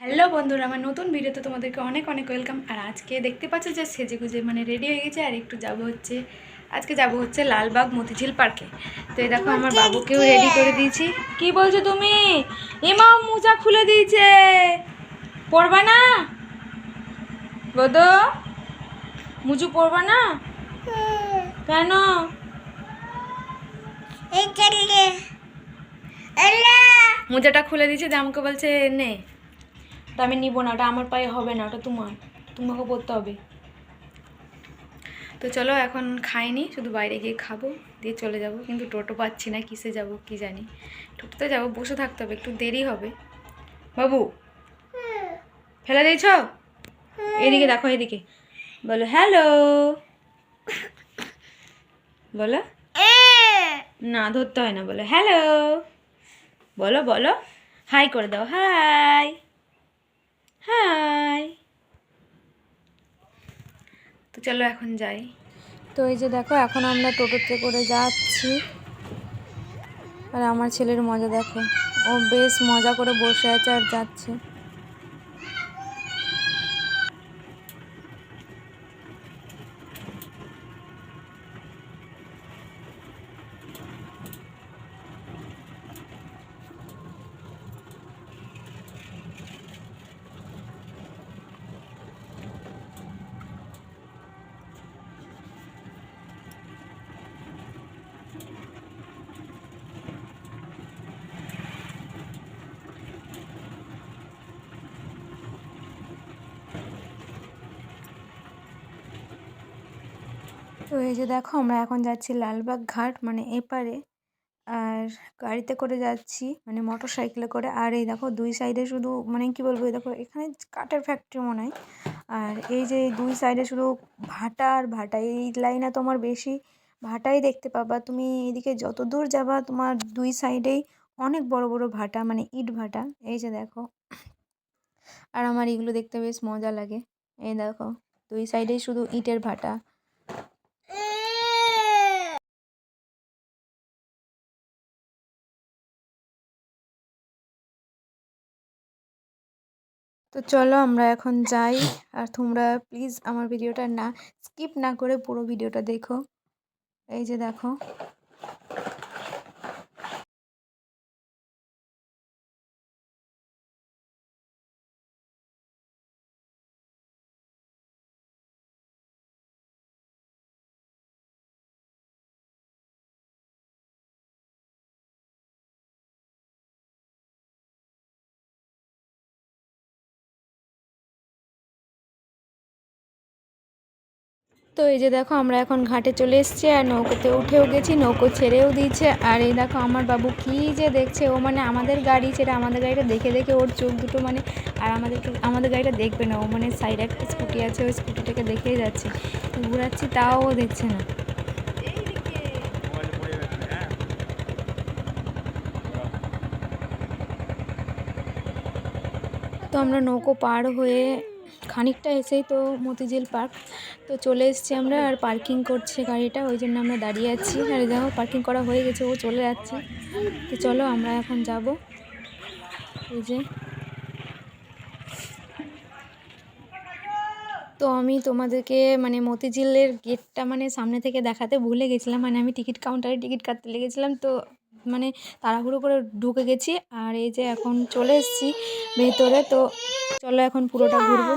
Hello বন্ধুরা আমার নতুন ভিডিওতে তোমাদেরকে অনেক অনেক ওয়েলকাম। আর আজকে দেখতে পাচ্ছ যে সেজে গুজে মানে রেডি হয়ে গেছে আর একটু যাব হচ্ছে আজকে যাব হচ্ছে লালবাগ মতিঝিল পার্কে তো এই দেখো আমার বাবুকেও রেডি করে দিয়েছি। কি বলছো তুমি? এমা মোজা খুলে দিয়েছে। পড়বা না? গদ মুজু পড়বা না? কেন? মোজাটা খুলে দিয়েছে যে আমাকে বলছে নে। ওটা আমি নিব না, ওটা আমার পায়ে হবে না, ওটা তোমার। তোমাকে পড়তে হবে। তো চলো এখন খাইনি, শুধু বাইরে গিয়ে খাব, দিয়ে চলে যাব। কিন্তু টোটো পাচ্ছি না, কিসে যাব কি জানি। টোটোতে যাব, বসে থাকতে হবে, একটু দেরি হবে। বাবু, ফেলে দিয়েছ? এদিকে দেখো, এদিকে। বলো, হ্যালো। বলো। না, ধরতে হয় না, বলো, হ্যালো। বলো বলো। হাই করে দাও, হাই। হাই। তো চলো এখন যাই। তো এই যে দেখো এখন আমরা টোটোতে করে যাচ্ছি। আর আমার ছেলের মজা দেখো ও বেশ মজা করে বসে আছে আর যাচ্ছে। তো এই যে দেখো, আমরা এখন যাচ্ছি লালবাগ ঘাট মানে এপারে। আর গাড়িতে করে যাচ্ছি মানে মোটর সাইকেলে করে। আর এই দেখো, দুই সাইডে শুধু মানে কি বলব, এই দেখো, এখানে কাঠের ফ্যাক্টরি মনে হয়। আর এই যে দুই সাইডে শুধু ভাটা আর ভাটা, এই লাইনে তোমার বেশি ভাটাই দেখতে পাবা। তুমি এদিকে যত দূর যাবা, তোমার দুই সাইডেই অনেক বড় বড় ভাটা মানে ইট ভাটা। এই যে দেখো। আর আমার এগুলো দেখতে বেশ মজা লাগে। এই দেখো, দুই সাইডেই শুধু ইটের ভাটা। তো চলো আমরা এখন যাই। আর তোমরা প্লিজ আমার ভিডিওটা না স্কিপ না করে পুরো ভিডিওটা দেখো। এই যে দেখো। তো এই যে দেখো, আমরা এখন ঘাটে চলে এসেছি আর নৌকোতে উঠেও গেছি, নৌকো ছেড়েও দিয়েছে। আর এই দেখো, আমার বাবু কি যে দেখছে, ও মানে আমাদের গাড়ি ছেড়ে আমাদের গাড়িটা দেখে দেখে ওর চোখ দুটো মানে আর আমাদের আমাদের গাড়িটা দেখবে না, ও মানে সাইডে একটা স্কুটি আছে, ওই স্কুটিটাকে দেখেই যাচ্ছে। ঘুরাচ্ছি, তাও ও দেখছে না। তো আমরা নৌকো পার হয়ে খানিকটা এসেই তো মতিঝিল পার্ক। তো চলে এসেছি আমরা আর পার্কিং করছে গাড়িটা, ওই জন্য আমরা দাঁড়িয়ে আছি। আর দেখো, পার্কিং করা হয়ে গেছে, ও চলে যাচ্ছে। তো চলো আমরা এখন যাব। এই যে। তো আমি তোমাদেরকে মানে মতিঝিলের গেটটা মানে সামনে থেকে দেখাতে ভুলে গেছিলাম মানে আমি টিকিট কাউন্টারে টিকিট কাটতে লেগেছিলাম, তো মানে তাড়াহুড়ো করে ঢুকে গেছি। আর এই যে এখন চলে এসেছি ভেতরে, তো চলো এখন পুরোটা ঘুরবো।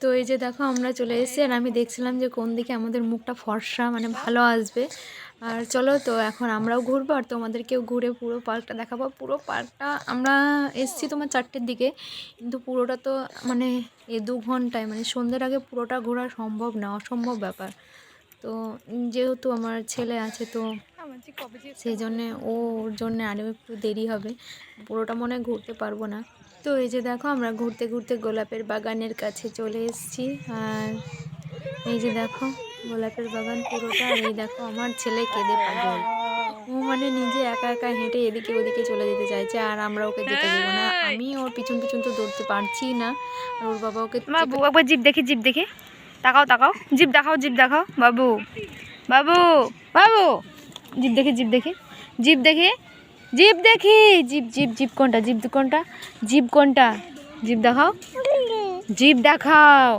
তো এই যে দেখো আমরা চলে এসেছি আর আমি দেখছিলাম যে কোন দিকে আমাদের মুখটা ফর্সা মানে ভালো আসবে। আর চলো তো এখন আমরাও ঘুরবো আর তোমাদেরকেও ঘুরে পুরো পার্কটা দেখাবো। পুরো পার্কটা আমরা এসছি তোমার চারটের দিকে কিন্তু পুরোটা তো মানে এ দু ঘন্টায় মানে সন্ধ্যের আগে পুরোটা ঘোরা সম্ভব না অসম্ভব ব্যাপার। তো যেহেতু আমার ছেলে আছে তো সেই জন্যে ওর জন্যে আরও একটু দেরি হবে। পুরোটা মনে হয় ঘুরতে পারব না। তো এই যে দেখো আমরা ঘুরতে ঘুরতে গোলাপের বাগানের কাছে চলে এসেছি। আর এই যে দেখো গোলাপের বাগান পুরোটা। আর এই দেখো আমার ছেলে কেঁদে পাগল। ও মানে নিজে একা একা হেঁটে এদিকে ওদিকে চলে যেতে চাইছে আর আমরা ওকে যেতে দেবো না। আমি ওর পিছন পিছন তো দৌড়তে পারছি না আর ওর বাবা ওকে বাবু একবার জিপ দেখি জিপ দেখি। তাকাও তাকাও। জিপ দেখাও জিপ দেখাও। বাবু বাবু বাবু। জিপ দেখি জিপ দেখি। জিপ দেখি। জিপ দেখি জিপ জিপ জিপ কোনটা জিপ কোনটা? জিপ কোনটা? জিপ দেখাও। জিপ দেখাও।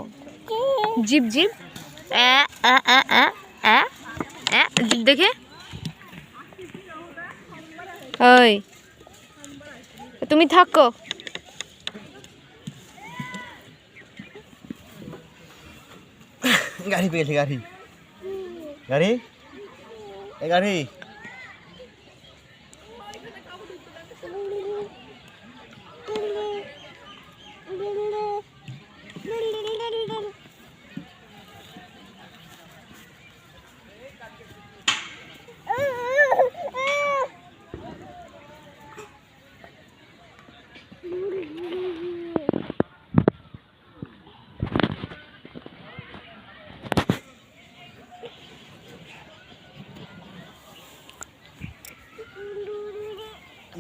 জিপ জিপ এ, এ, এ, এ, এ, এ, জিপ দেখে। ওই। তুমি থাকো। গাড়ি পেয়েছে গাড়ি। গাড়ি? এই গাড়ি।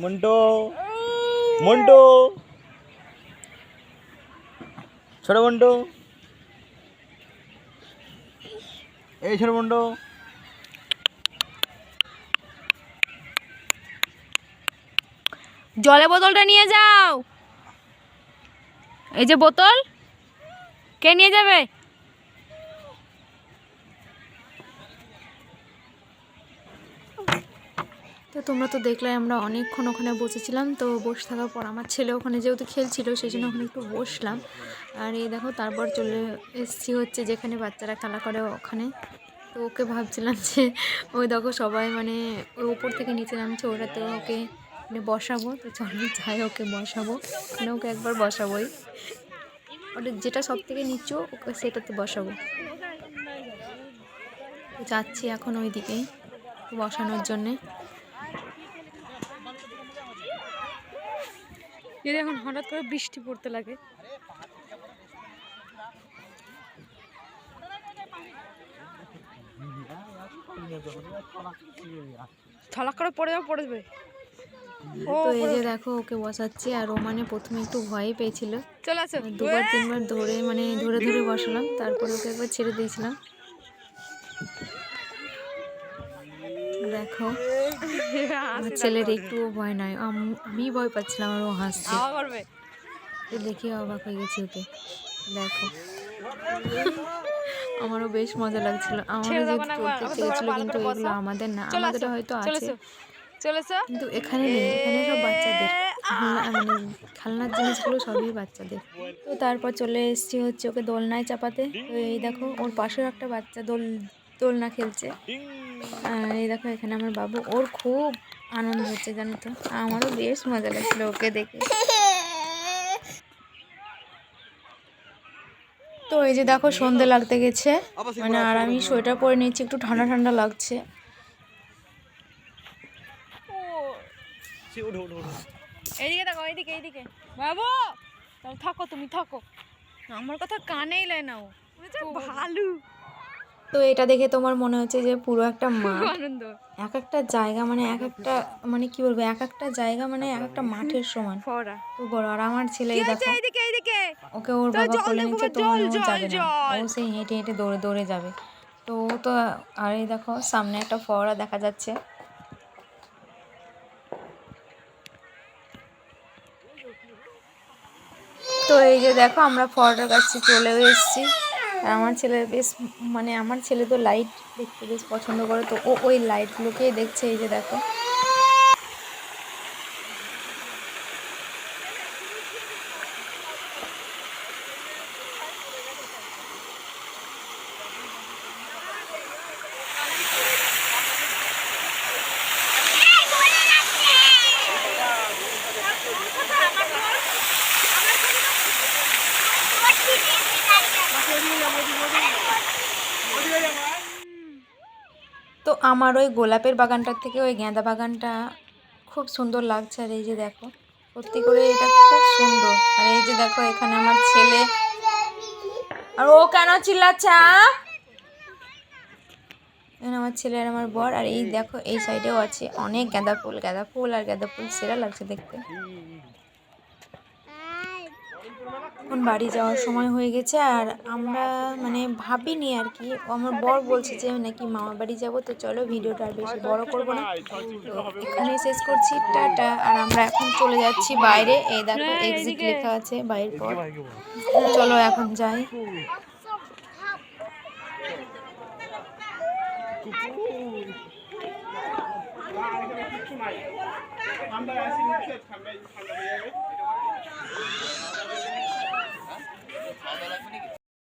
মন্টু মন্টু ছোট মন্টু এই ছোট মন্টু জলে বোতলটা নিয়ে যাও। এই যে বোতল, কে নিয়ে যাবে? তো তোমরা তো দেখলে আমরা অনেকক্ষণ ওখানে বসেছিলাম, তো বসে থাকার পর আমার ছেলে ওখানে যেহেতু খেলছিল সেই জন্য ওখানে একটু বসলাম। আর এই দেখো তারপর চলে এসছি হচ্ছে যেখানে বাচ্চারা খেলা করে ওখানে। তো ওকে ভাবছিলাম যে, ওই দেখো সবাই মানে ওই উপর থেকে নিচে নামছে ওটাতে ওকে মানে বসাবো। তো চলো যাই, ওকে বসাবো। মানে ওকে একবার বসাবোই। ওটা যেটা সব থেকে নিচু, ওকে সেটাতে বসাবো। যাচ্ছি এখন ওই দিকেই বসানোর জন্যে। যদি এখন হঠাৎ করে বৃষ্টি পড়তে লাগে। ছলাক করে পড়ে যাবে পড়ে যাবে। তো এই যে দেখো ওকে বসাচ্ছি আর ও মানে প্রথমে একটু ভয়ই পেয়েছিল। চলে আসো। দুবার তিনবার ধরে মানে ধরে ধরে বসালাম তারপরে ওকে একবার ছেড়ে দিয়েছিলাম। দেখো। আমার ছেলের একটুও ভয় নাই। আম- ভয় পাচ্ছিলাম আর ও হাসছে। দেখি অবাক হয়ে গেছি ওকে। দেখো। আমারও বেশ মজা লাগছিল। আমারও যে চলতে চেয়েছিল কিন্তু এগুলো আমাদের না আমাদের হয়তো আছে। কিন্তু এখানে নেই এখানে সব বাচ্চাদের। মানে খেলনার জিনিসগুলো সবই বাচ্চাদের। তো তারপর চলে এসেছি হচ্ছে ওকে দোলনায় চাপাতে। তো এই দেখো ওর পাশেও একটা বাচ্চা দোল দোলনা খেলছে। আর এই দেখো এখানে আমার বাবু। ওর খুব আনন্দ হচ্ছে জানো তো? আমারও বেশ মজা লাগছিল ওকে দেখে। তো এই যে দেখো সন্ধে লাগতে গেছে। মানে আর আমি সোয়েটার পরে নিচ্ছি একটু ঠান্ডা ঠান্ডা লাগছে। এইদিকে দেখো এইদিকে এইদিকে। বাবু! থাকো তুমি থাকো। আমার কথা কানেই লাই নাও ভালো। তো এটা দেখে তোমার মনে হচ্ছে যে পুরো একটা মাঠ। এক একটা জায়গা মানে এক একটা মানে কি বলব এক একটা জায়গা মানে এক একটা মাঠের সমান। তো বড় আর আমার ছেলে ওকে ওর বাবা কোলে নিচ্ছে তো ও যাবে না। ও সেই হেঁটে হেঁটে দৌড়ে দৌড়ে যাবে। তো ও তো আর এই দেখো সামনে একটা ফোয়ারা দেখা যাচ্ছে। তো এই যে দেখো আমরা ফোয়ারাটার কাছে চলেও এসেছি। আর আমার ছেলে বেশ মানে আমার ছেলে তো লাইট দেখতে বেশ পছন্দ করে, তো ও ওই লাইটগুলোকেই দেখছে, এই যে দেখো। তো আমার ওই গোলাপের বাগানটার থেকে ওই গেঁদা বাগানটা খুব সুন্দর লাগছে, আর এই যে দেখো, সত্যি করে এটা খুব সুন্দর। আর এই যে দেখো, এখানে আমার ছেলে। আর ও কেন চিল্লাচ্ছে এখানে আমার ছেলে আর আমার বর, আর এই দেখো, এই সাইডেও আছে অনেক গাঁদা ফুল। গাঁদা ফুল আর গাঁদা ফুল সেরা লাগছে দেখতে। এখন বাড়ি যাওয়ার সময় হয়ে গেছে আর আমরা মানে ভাবিনি আর কি। আমার বর বলছে যে নাকি মামা বাড়ি যাব, তো চলো ভিডিওটা আর বেশি বড় করব না। এখানে শেষ করছি, টাটা। আর আমরা এখন চলে যাচ্ছি বাইরে। এই দেখো এক্সিট লেখা আছে বাইরের পর। চলো এখন যাই। আমরা আসি নিচে লেগে যাবে